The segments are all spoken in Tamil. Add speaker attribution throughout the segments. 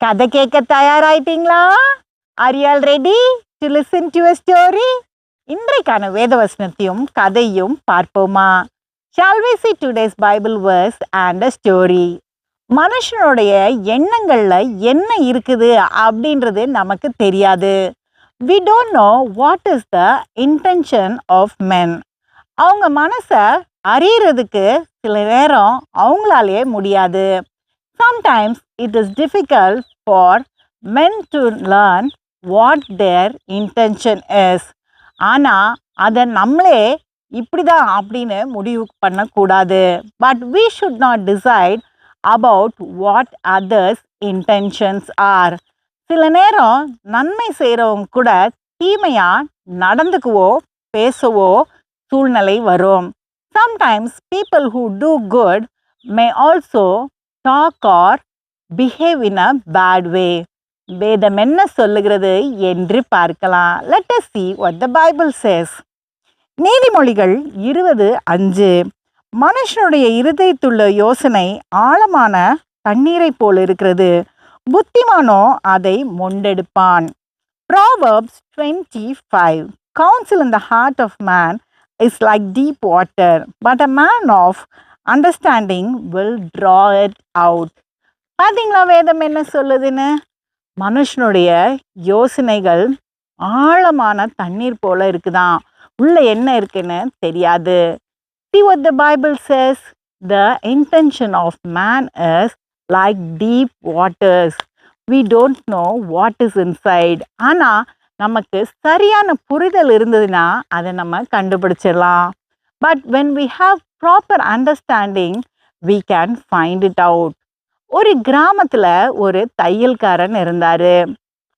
Speaker 1: கதை கேட்க தயாராயிட்டீங்களா? Are you all ready to listen to a story இன்றைக்கான வேதவசனத்தையும் கதையும் பார்ப்போமா? Shall we see today's Bible verse and a story மனுஷனுடைய எண்ணங்களில் என்ன இருக்குது அப்படின்றது நமக்கு தெரியாது. We don't know what is the intention of men அவங்க மனசை அறியறதுக்கு சில நேரம் அவங்களாலேயே முடியாது. Sometimes it is difficult for men to learn what their intention is ஆனால் அதை நம்மளே இப்படி தான் அப்படின்னு முடிவு பண்ணக்கூடாது. But we should not decide about what others intentions are சில நேரம் நன்மை செய்கிறவங்க கூட தீமையாக நடந்துக்குவோ பேசவோ சூழ்நிலை வரும். Sometimes people who do good may also talk or behave in a bad way வேதம் என்ன சொல்லுகிறது என்று பார்க்கலாம். Let us see what the Bible says நீதிமொழிகள் இருபது அஞ்சு. மனுஷனுடைய இருதயத்துள்ள யோசனை ஆழமான தண்ணீரை போல் இருக்கிறது. புத்திமானோ அதை மொண்டெடுப்பான். Proverbs twenty five counsel in the heart of man is like deep water but a man of understanding will draw it out பார்த்தீங்களா வேதம் என்ன சொல்லுதுன்னு? மனுஷனுடைய யோசனைகள் ஆழமான தண்ணீர் போல இருக்குதான் உள்ள என்ன இருக்குன்னு தெரியாது. See what the Bible says the intention of man is like deep waters we don't know what is inside ஆனால் நமக்கு சரியான புரிதல் இருந்ததுன்னா அதை நம்ம கண்டுபிடிச்சிடலாம். But when we have proper understanding we can find it out ஒரு கிராமத்தில் ஒரு தையல்காரன் இருந்தார்.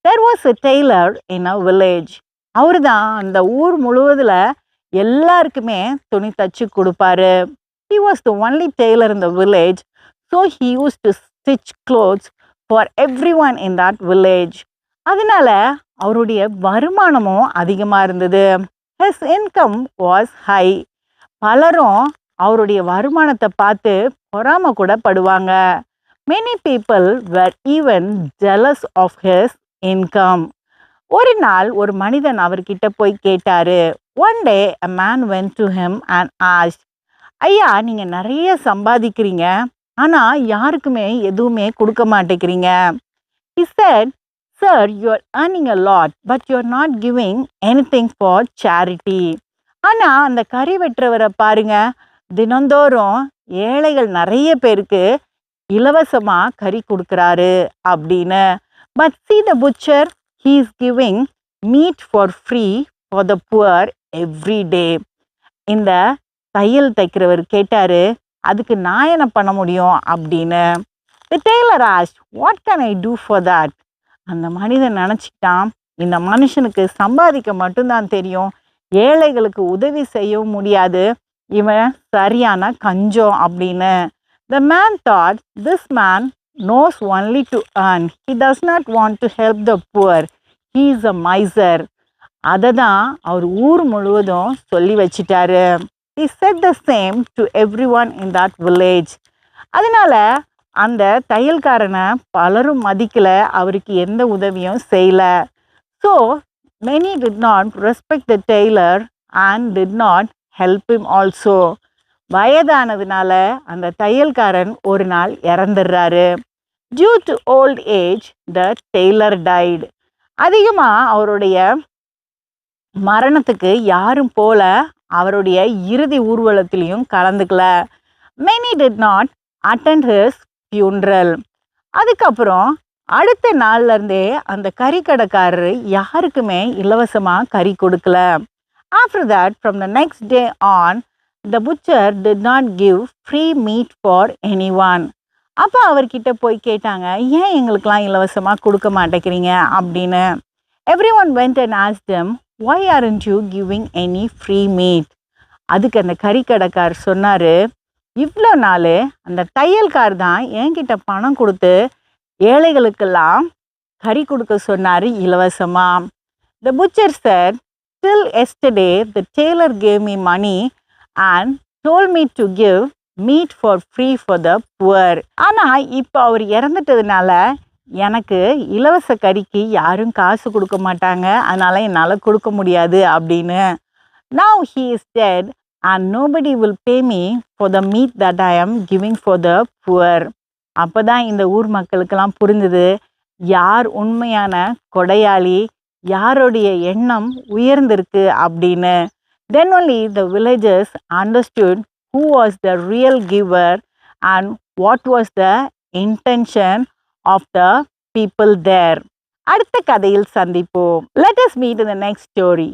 Speaker 1: There was a tailor in a village அவர் தான் அந்த ஊர் முழுவதில் எல்லாருக்குமே துணி தச்சு கொடுப்பாரு. He was the only tailor in the village so he used to stitch clothes for everyone in that village அதனால அவருடைய வருமானமும் அதிகமாக இருந்தது. ஹிஸ் இன்கம் வாஸ் ஹை பலரும் அவருடைய வருமானத்தை பார்த்து பொறாம கூட படுவாங்க. Many people were even jealous of his income ஒரு நாள் ஒரு மனிதன் அவர்கிட்ட போய் கேட்டாரு one day a man went to him and ash ஐயா நீங்கள் நிறைய சம்பாதிக்கிறீங்க ஆனால் யாருக்குமே எதுவுமே கொடுக்க மாட்டேங்கிறீங்க. He said sir you earning a lot but you're not giving anything for charity ஆனால் அந்த கறி வெட்டுறவரை பாருங்க தினந்தோறும் ஏழைகள் நிறைய பேருக்கு இலவசமாக கறி கொடுக்குறாரு அப்படின்னு. But see the butcher he is giving meat for free for the poor every day இந்த தையல் தைக்கிறவர் கேட்டார் அதுக்கு நான் என்ன பண்ண முடியும்? அப்படின்னு. The tailor asked what can I do for that அந்த மனிதன் நினச்சிக்கிட்டான் இந்த மனுஷனுக்கு சம்பாதிக்க மட்டும்தான் தெரியும் ஏழைகளுக்கு உதவி செய்யவும் முடியாது இவன் சரியான கஞ்சம் அப்படின்னு. The man that this man knows only to earn. He does not want to help the poor. He is a miser. அதை தான் அவர் ஊர் முழுவதும் சொல்லி வச்சிட்டாரு he said the same to everyone in that village அதனால அந்த தையல்காரனை பலரும் மதிக்கல அவருக்கு எந்த உதவியும் செய்யல so many did not respect the tailor and did not help him also வயதானதுனால அந்த தையல்காரன் ஒரு நாள் இறந்துடுறாரு. Due to old age the tailor died அதிகமாக அவருடைய மரணத்துக்கு யாரும் போல அவருடைய இறுதி ஊர்வலத்திலையும் கலந்துக்கல. Many did not attend his funeral அதுக்கப்புறம் அடுத்த நாள்ல இருந்தே அந்த கறிக்கடைக்காரர் யாருக்குமே இலவசமாக கறி கொடுக்கல. After that from the next day on the butcher did not give free meat for anyone அப்போ அவர்கிட்ட போய் கேட்டாங்க ஏன் எங்களுக்கெல்லாம் இலவசமாக கொடுக்க மாட்டேங்கிறீங்க? அப்படின்னு. Everyone went and asked him why aren't you giving any free meat அதுக்கு அந்த கறிக்கடைக்கார் சொன்னார் இவ்வளோ நாள் அந்த தையல்கார் தான் என்கிட்ட பணம் கொடுத்து ஏழைகளுக்கெல்லாம் கறி கொடுக்க சொன்னார் இலவசமாக the butcher sir till yesterday the tailor gave me money and told me to give meat for free for the poor ஆனால் இப்போ அவர் இறந்துட்டதுனால எனக்கு இலவச கறிக்கு யாரும் காசு கொடுக்க மாட்டாங்க. அதனால் என்னால் கொடுக்க முடியாது அப்படின்னு. Now he is dead and nobody will pay me for the meat that I am giving for the poor அப்போ தான் இந்த ஊர் மக்களுக்கெல்லாம் புரிஞ்சுது. யார் உண்மையான கொடையாளி? யாருடைய எண்ணம் உயர்ந்திருக்கு அப்படின்னு. தென் only the villagers understood who was the real giver and what was the intention of the people there அடுத்த கதையில் சந்திப்போம் let us meet in the next story